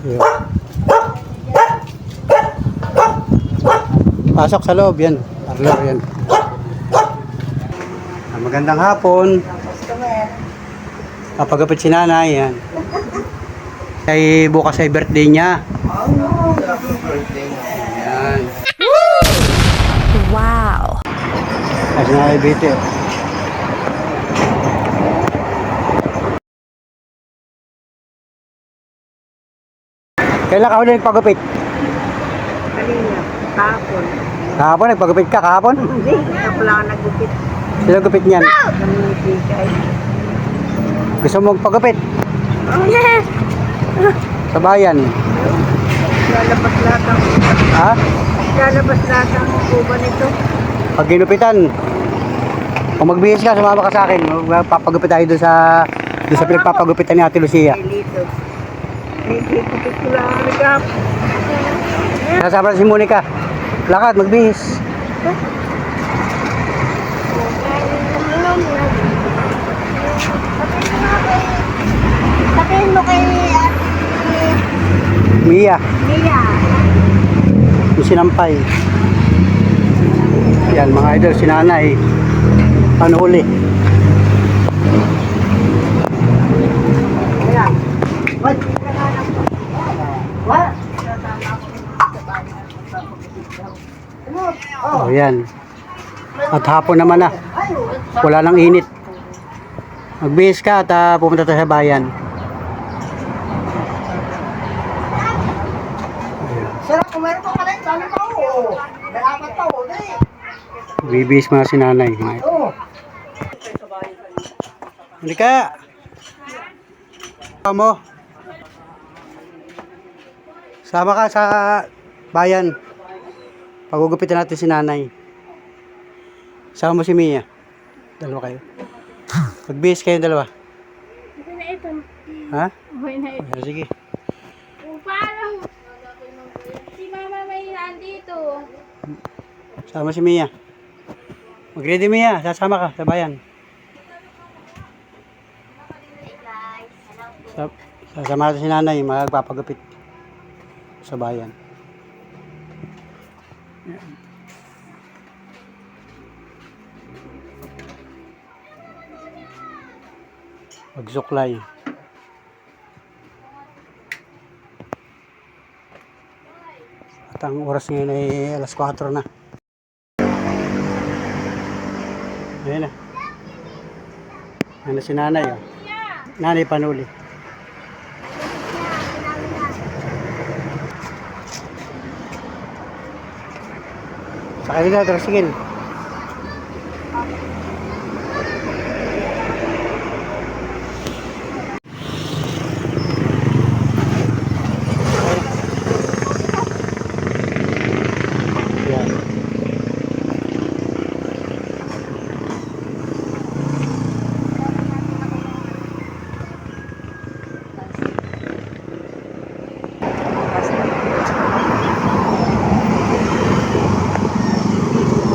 Yun. Pasok sa loob, yan. Parlor, yan. Ah, magandang hapon. Kapagapit si nanay, yan. Ay bukas ay birthday niya. Yan. Wow. Kasi nanay Bete. Kailan ka huli nagpagupit? Kanina, kahapon. Kahapon, nagpagupit ka kahapon? Hindi, ako lang ang nagupit Sino gupit niyan? ng bigay. Gusto mo magpagupit Oh, yes! sa bayan? Lalabas lahat ang, Ha? lalabas lahat ang kuba nito. Pag ginupitan, kung magbihis ka, sumama ka sa akin. Papagupit tayo doon sa doon sa pinagpapagupitan ni Ate Lucia. Ay, lito. Hindi, kupit ko lang ang nagap. Kasama na si Monica. Lakad, magbihis. Sabihin mo kay Mia, Mia. yung sinampay. Yan, mga idol, si nanay. Panuli. Oh, yan. At hapon naman na. Wala nang init. Magbihis ka at ah, pumunta tayo sa bayan. Sarap, kung meron pa pala, dami pa oh. May apat pa oh. Dali. Bibihis mga. Oh. Hindi ka. Sama mo. Sama ka sa bayan. Pagugupitan natin si nanay. Sama mo si Mia. Dalawa kayo. Magbihis kayo dalawa. Okay na ito. Ha? Okay na ito. O, sige. Kung paano? Si mama may nandito. Sama si Mia. Mag-ready Mia. Sasama ka sa bayan. Sa, sasama natin si nanay. Magpapagupit sa bayan. Magsuklay. At ang oras ngayon ay alas 4 na. Ayan na. Ayan na si nanay. Oh. Nanay panuli. Sakay na, tricycle. Yan.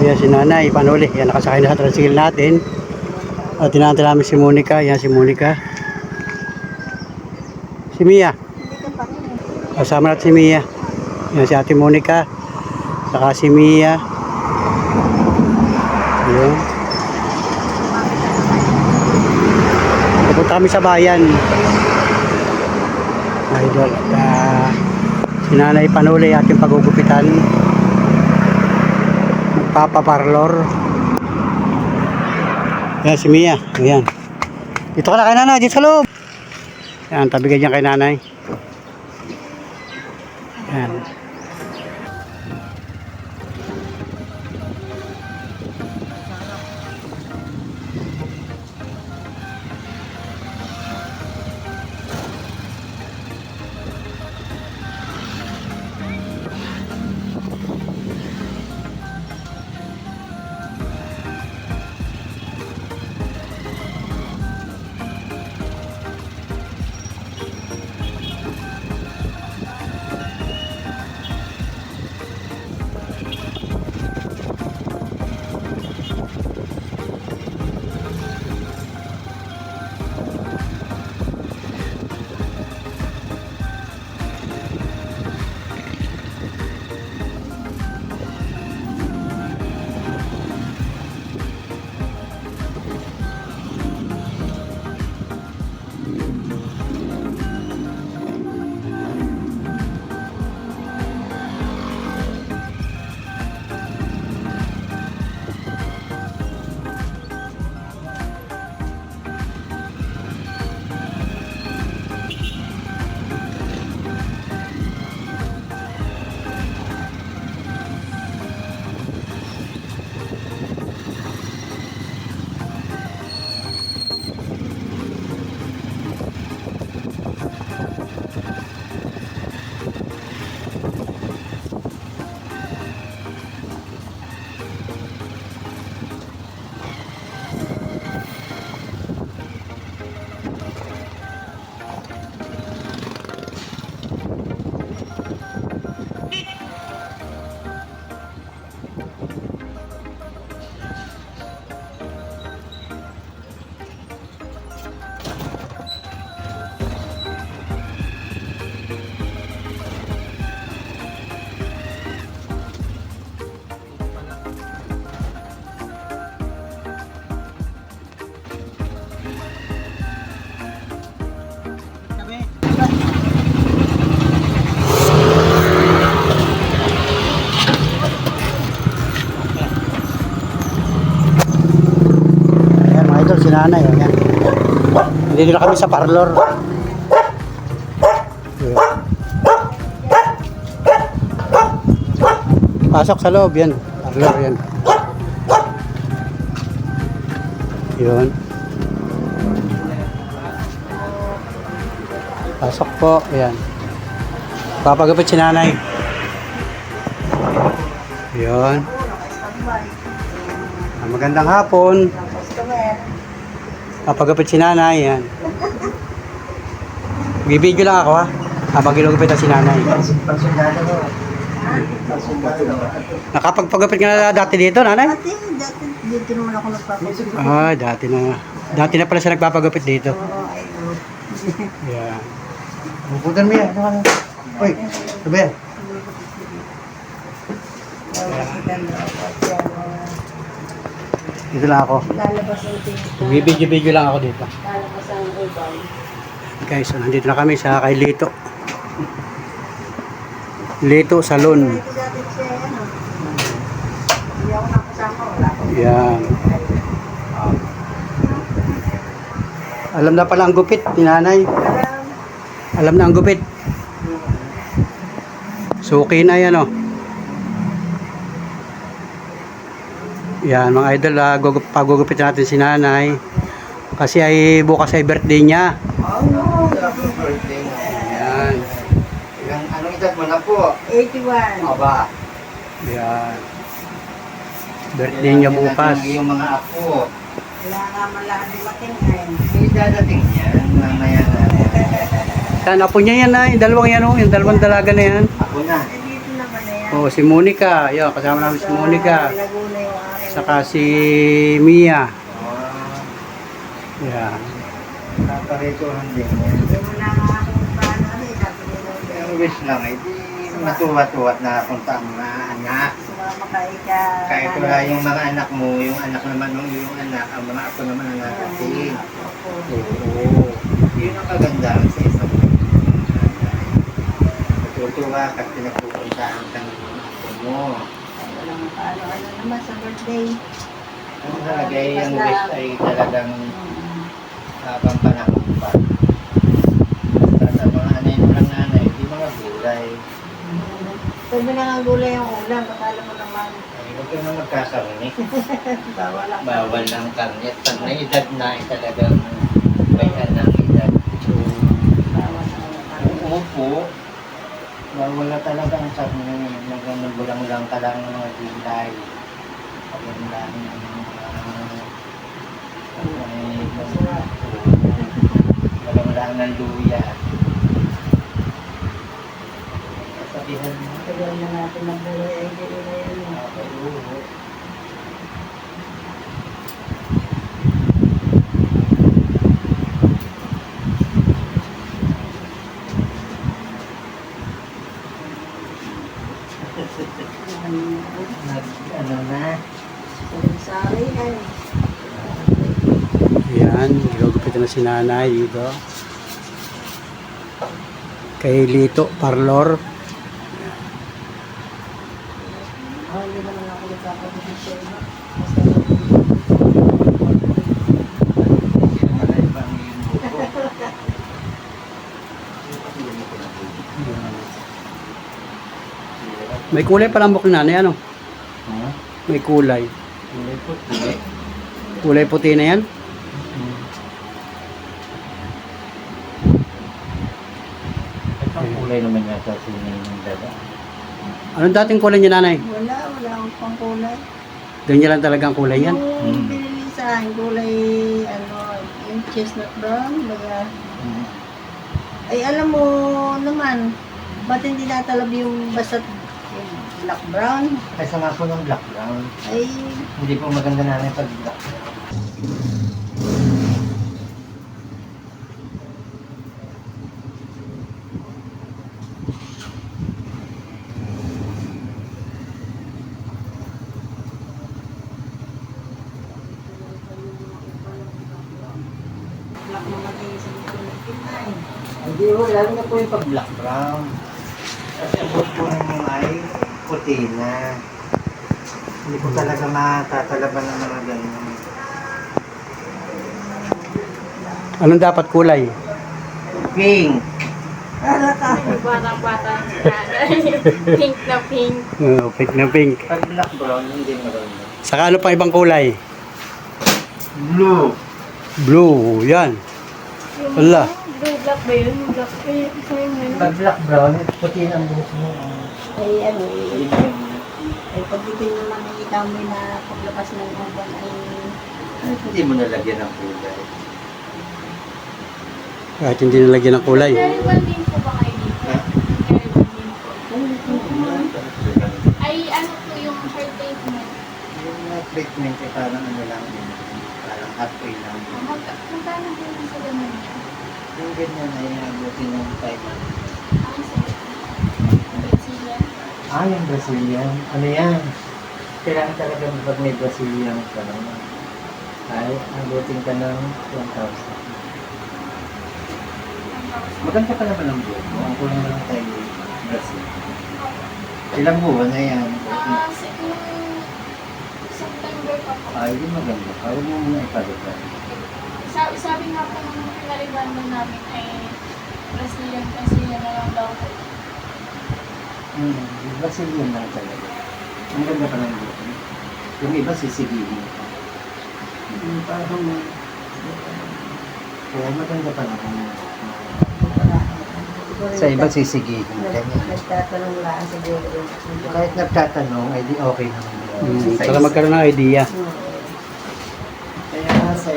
Ayan si nanay, panuli. Yan, nakasakay na sa tricycle natin. At tinantin namin si Monica. Yan si Monica. Si Mia. Kasama natin si Mia. Yan si ate Monica. Saka si Mia. Ayan. Pupunta kami sa bayan. Idol. At ah, si nanay panuli ating pagugupitan magpapaparlor yan si Mia. Ayan. Dito ka na kay nanay dito sa loob. Yan tabi ka kay nanay nanay. Oh, yan. Nandito na kami sa parlor. Pasok sa loob yan. Parlor yan. Yun. Pasok po. Ayan. Papagapit si nanay. Yun. Magandang hapon. Papagapit si nanay. Yan. Bibidyo lang ako ha. Habang ginugupit ang si nanay. Nakapagpagapit ka na dati dito, nanay? Dati, dati, dito naman ako nagpapagod. Ah, dati na. Dati na pala siya nagpapagapit dito. Oo, ayun. Yeah. Bukutan mo yan. Ano ka? Uy, ba yan? Dito lang ako. Lalabas ang tingin. Bibidyo-bidyo lang ako dito. Lalabas ang ibang. Guys, so nandito na kami sa kay Lito. Lito Salon. Siya, ano. Yan. Alam na pala ang gupit ni nanay. Alam, Alam na ang gupit. Suki na yan oh. Yan mga idol, ah, gugup- pagugupit natin si nanay. Kasi ay bukas ay birthday niya. oh, birthday mo. Yan. Ilang, anong edad mo na po? 81. Aba. Yan. Birthday niya bukas. Yung mga apo. Wala nga malahan dumating ngayon. May dadating yan. Mamaya na. Yan, apo niya yan ay. Dalawang yan oh. Yung dalawang dalaga na yan. Ako na. Dito naman na yan. Oh, si Monica. Yan, kasama namin si Monica. Laguna yung. Saka si Mia. Oh, Yan. Paparetohan din eh. Ang wish lang ay di matuwa-tuwa na punta ang mga anak. Kahit wala yung mga anak mo, yung anak naman ng iyong anak, ang mga apo naman ang nakating. Oo. Yun ang kagandahan sa isang Natutuwa ka pinapupuntahan ka ng mga apo mo. Walang paano, ano naman sa birthday. Ang talagay ang wish ay talagang habang panahon pa. Sa mga anay mo lang nanay, di mga gulay. Pwede na nga gulay ang ulam, akala mo naman. Ay, huwag ka na magkakarni. Bawal ako. Bawal ng karne. At pag may edad na, ay talagang may anang edad. So, umupo, bawal na talaga ang karne. Hanggang nagbulang lang ka lang ng mga gulay. Pagbulang lang ng mga Walang lang ng luya. Sabihan mo. Tagal na natin ng gulay, ay hindi na yan. eh. Nag, ano na, Sari ay. Yan, ginugupitan na si nanay dito. Kay Lito Parlor. May kulay pala buhok ni nanay, ano? May kulay. Kulay puti. Kulay puti na yan. Ito ang kulay naman yata sinay ng dada. Anong dating kulay niya nanay? Wala, wala akong pang kulay. Ganyan lang talaga ang kulay yan. Yung Mm. binili sa akin, kulay, ano, yung chestnut brown, baga. Ay, alam mo naman, ba't hindi natalab yung basta yung black brown? Ay, sama ko ng black brown. Ay, Hindi po maganda na pag black brown. black naman ay isang kulay pinay. Hindi po, lalo na po yung pag black brown. Kasi ang buhok po ninyo ay puti na. Hindi po talaga matatalaban ng mga ganyan. Anong dapat kulay? Pink. Batang bata. pink na pink. Oh, pink na pink. Pag black brown, hindi marunong. Saka ano pa ibang kulay? Blue. Blue, yan. Yung Wala. Blue black ba yun? Yung Black ba yun? Isa yung ano? Pag black brown, puti ang buhok mo. Ay, ano, eh, yung- ay pagdating naman nakita mo na paglabas ng uban ay Ay, Hindi mo nalagyan ng kulay. Kahit hindi nalagyan ng kulay. One din po ba kayo dito? One din po. Ay, ano po yung hair treatment? Yung uh, treatment ay parang ano lang yun. Parang halfway lang. Mag magkano po yung sa ganun niya? Yung ganyan ay abutin ng 5 months. Ang sa Brazilian. Ah, yung Brazilian. Ano yan? Kailangan talaga pag may Brazilian ka naman. Ay, abutin ka ng 1,000. Maganda pa naman ang buhok mo. Ang kulang lang tayo Brazil. Ilang buwan na yan? Ah, yung September pa po. Ay, maganda. Ayaw mo muna ipalitan. Sabi, sabi nga po nung pinaribando namin ay Brazilian Brazilian na lang daw po. Hmm, Brazilian lang talaga. Ang ganda pa ng mo. Yung iba sisigihin. Hmm, parang... Kaya maganda pa naman. Sa iba sisigihin. Ganyan. nagtatanong lang siguro. Kahit nagtatanong, ay di okay naman. Hmm, para magkaroon ng idea. Sa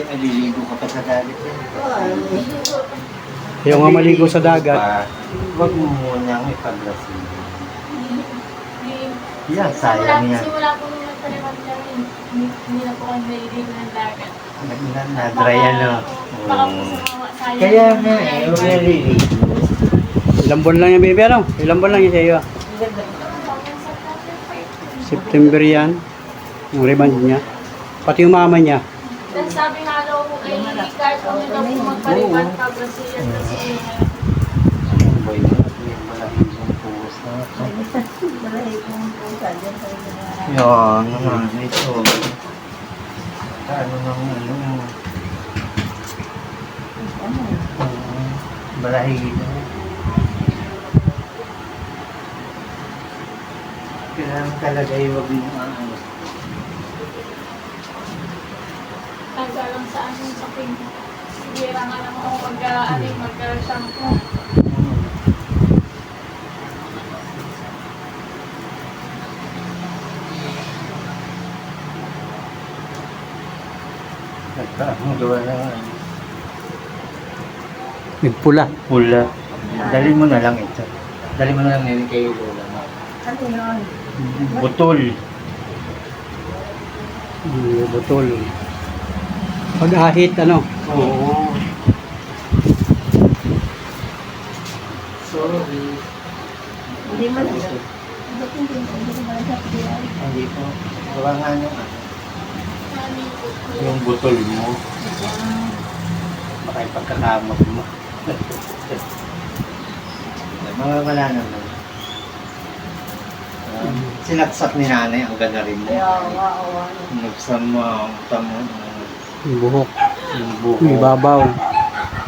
naliligo ka pa sa dagat. Kaya nga maligo sa dagat. Huwag mo munang ipaglasin. Yan, sayang yan. Simula po nung nagpaliwan kami, hindi hindi na po kami naliligo ng dagat. Na-dry ano. Baka po Oo. sa mga sayang. Kaya nga, eh, huwag naliligo. Ilang buwan lang yung baby, ano? Ilang buwan lang yung sa iyo. September yan. Yung remand niya. Pati yung mama niya. Kay kahit kami daw po magpaliwan pa Brazilian. Ano ba yun? May malahibong puwas na. Yan, naman. Ito. Ano nang ano. ano. Balahigin na. Kailangan talaga yung wag mo ano. Nagkalang sa ano sa pink. Sige nga lang ako mag ano mag-shampoo. Nagkaang gawa na nga. Nagpula. Pula. Dali mo na lang ito. Dali mo na lang nilin kay Lola. Ano yun? Butol. Hmm, butol. Pag-ahit, ano? Oo. Sorry. Hindi man hindi po. Gawa nga ano. Po. Yung butol mo. Baka yung pagkakamot mo. Mga wala naman. Um, sinaksak ni nanay ang gana rin mo. Kaya nga, o ano. Nagsama ang tamo Yung buhok. yung ibabaw.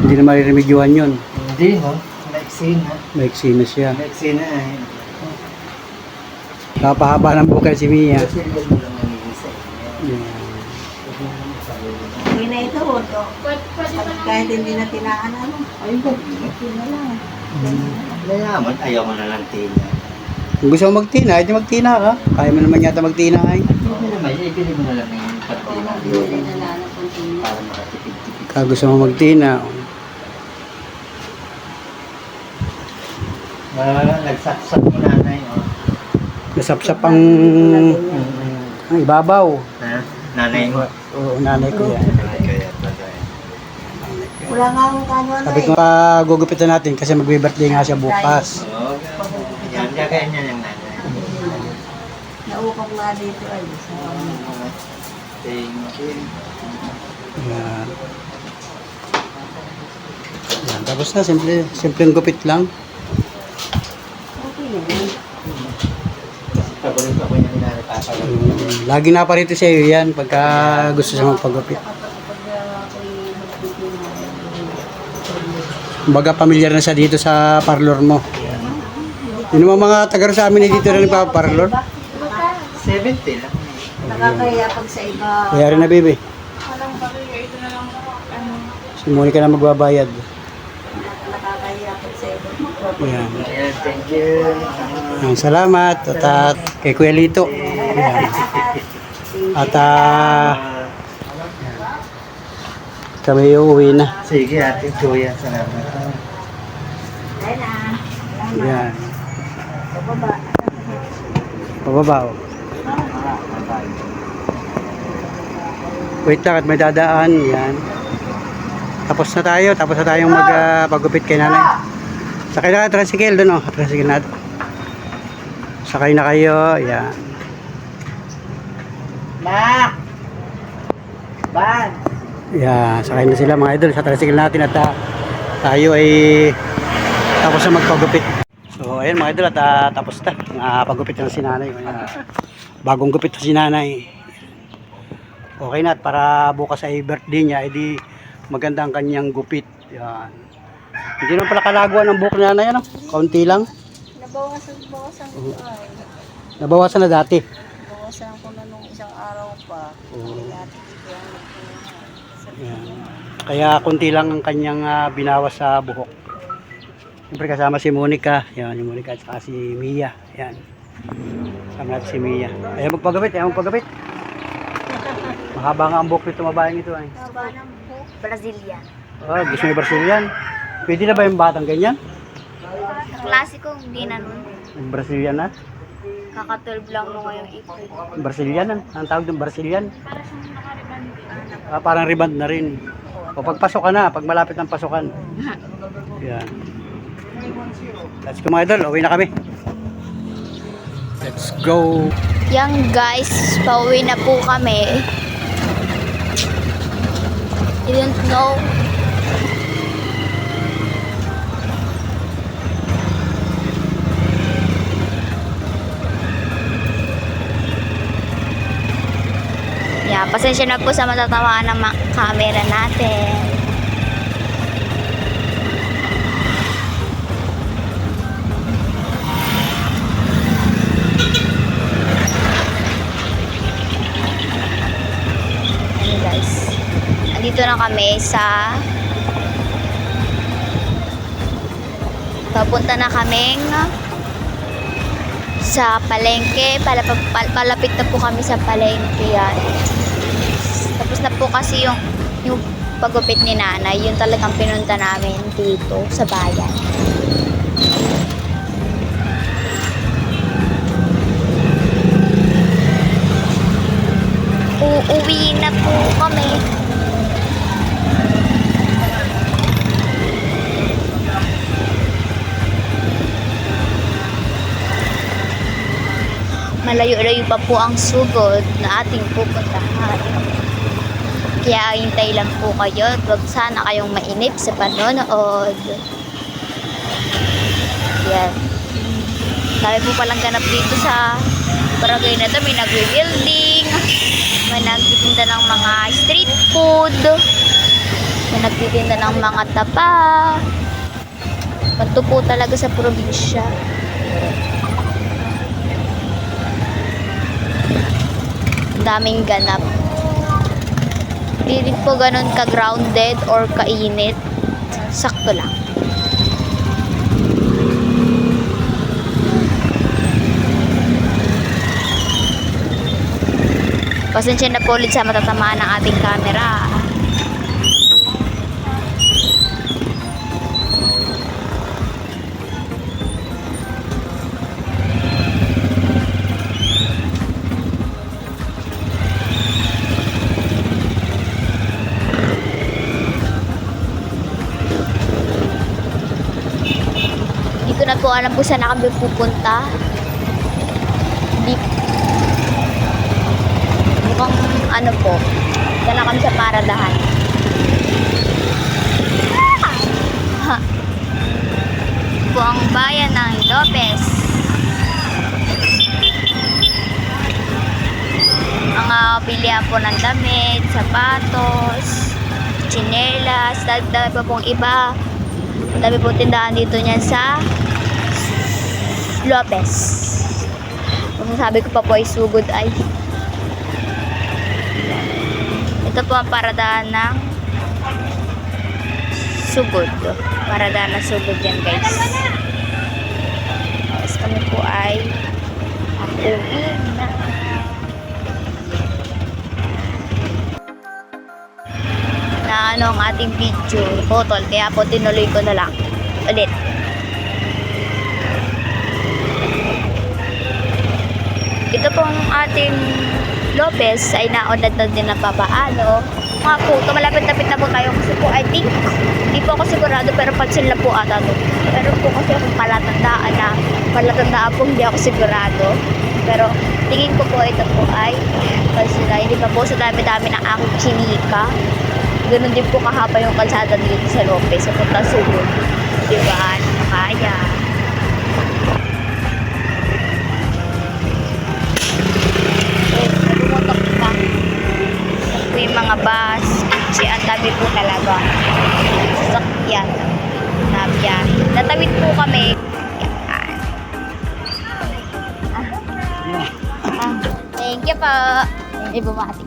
Hindi na mariremedyohan yun. Hindi, no? Maiksi na. Maiksi na siya. Maiksi na eh. Kapahaba ng buhok kay si Mia. Kasi yun lang nangingisay. Yan. Hindi na ito, o. to. Pwede, pwede pa naman. Kahit hindi na tinaan, ano. Ayun ba? Ito na lang. Layaman, ayaw mo na lang tina. Kung gusto mo magtina, edi magtina ka. Kaya mo naman yata magtina ay. Hindi naman, ibili mo na lang yung patina. Hindi na lang. Para makatipid-tipid. Kaya gusto mo magtina. Ah, nagsaksak mo nanay, oh. Nasapsap ang, ang ibabaw. Ha? Nanay mo. Oo, nanay ko yan. Kaya pala. Wala nga akong kano ano Sabi ko pa gugupitan natin kasi magbe-birthday nga siya bukas. Oo, yan. Gagayan niya ng nanay. Naukap nga dito ay. Sa Thank you. Yan. Yan. Tapos na, simple, simpleng gupit lang. Na. Mm, Lagi na pa rito sa iyo yan pagka gusto siya magpagupit. Na. Kumbaga pamilyar na siya dito sa parlor mo. Yun yung mga taga sa amin dito rin pa parlor. 70 lang. Nakakaya pag sa iba. Kaya rin na baby. Walang bariya, ito na lang po. Ano, Si Monica na magbabayad. Ayan. Ayan, thank you. Ayan, salamat. At ah, kay Kuya Lito. Ayan. At ah, kami uuwi na. Sige, ate Kuya, salamat. Ayan. Pababa. Pababa oh. Wait lang at may dadaan. Yan. Tapos na tayo. Tapos na tayong magpagupit kay nanay. Sakay na kayo tricycle doon oh. Tricycle natin. Sakay na kayo. Yan. Bak! Bak! Yan. Sakay na sila mga idol sa tricycle natin at ah, tayo ay tapos na magpagupit. So ayun mga idol at ah, tapos na. Nakapagupit na si nanay. Ayan. Bagong gupit na si nanay. Okay na at para bukas ay birthday niya, edi maganda ang kanyang gupit. Yan. Hindi naman pala kalaguan ng buhok ni nanay, ano? Kaunti lang. Nabawasan, bawasan ko ay. Nabawasan na dati. Bawasan ko na nung isang araw pa. Oo. Ang nagpunan. Yan. Kaya kunti lang ang kanyang ah, binawas sa buhok. Siyempre kasama si Monica. Yan, yung Monica at saka si Mia. Yan. Kasama natin si Mia. Ayaw magpagapit, ayaw magpagapit. Mahaba nga ang buhok nito, mabayang ito. Ay. Haba ng buhok. Brazilian. Oh, gusto mo yung Brazilian? Pwede na ba yung batang ganyan? Klasiko, hindi na nun. Yung Brazilian na? Kaka-12 lang mo ngayong April. Brazilian, ang, ang tawag doon Brazilian. Ah, parang riband na rin. O pagpasok ka na, pag malapit ng pasukan. Yan. Let's go mga idol, uwi na kami. Let's go. Yang guys, pauwi na po kami. Don't know. Yeah, pasensya na po sa matatamaan ng camera natin. Ayun guys. Andito na kami sa Papunta na kaming sa palengke. Palapag, pal- palapit na po kami sa palengke yan. Tapos na po kasi yung yung pagupit ni nanay. Yun talagang pinunta namin dito sa bayan. Uuwi na po kami. Malayo-layo pa po ang sugod na ating pupuntahan. Kaya hintay lang po kayo at huwag sana kayong mainip sa panonood. Yan. Dami po palang ganap dito sa barangay na to. May nagwi-building, may nagtitinda ng mga street food, may nagtitinda ng mga tapa. Ganito po talaga sa probinsya. Daming ganap. Hindi po ganun ka-grounded or kainit. Sakto lang. Pasensya na po ulit sa matatamaan ng ating camera. Ko alam kung saan na kami pupunta. Hindi Mukhang ano po, dala kami sa paradahan. Ah! Ha! Po ang bayan ng Lopez. Mga bilihan po ng damit, sapatos, chinelas, dagdag pa pong iba. Ang dami po tindahan dito niyan sa Lopez. Kung sabi ko pa po ay sugod ay. Ito po ang paradahan ng sugod. Paradahan ng sugod yan guys. Tapos kami po ay uuwi na. na ano ang ating video photo kaya po tinuloy ko na lang ulit ito pong ating Lopez ay naunad na din na papaano mga po malapit-lapit na po tayo kasi po I think hindi po ako sigurado pero pansin lang po ata to pero po kasi akong palatandaan na palatandaan po hindi ako sigurado pero tingin ko po ito po ay kasi na hindi pa po sa dami-dami ng aking chinika Ganun din po kahaba yung kalsada dito sa Lopez, sa Punta Sugod. Di ba? Ano kaya? Mga bus. Kasi ang dami po talaga. Sasakyan. Na biyahe. Natawid po kami. Ah. Ah, thank you po. Hindi bumati